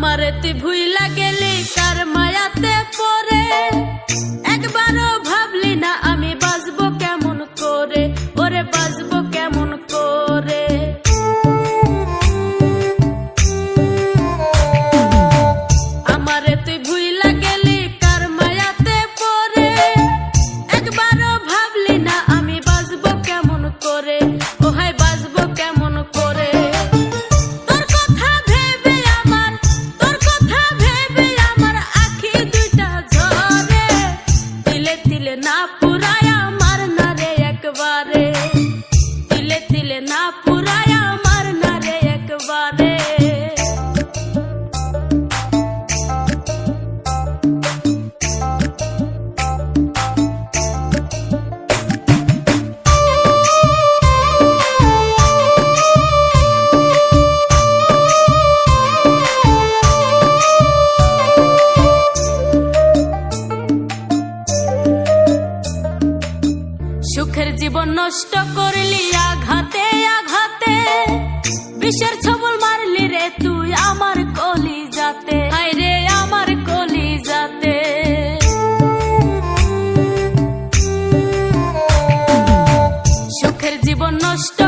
আমার তুই ভুইলা গেলি কার মায়াতে পরে একবারও ভাবলি না জীবন নষ্ট করলি আঘাতে আঘাতে। বিষের ছবল মারলি রে তুই আমার কলি যাতে হাই রে কলি যাতে সুখের জীবন নষ্ট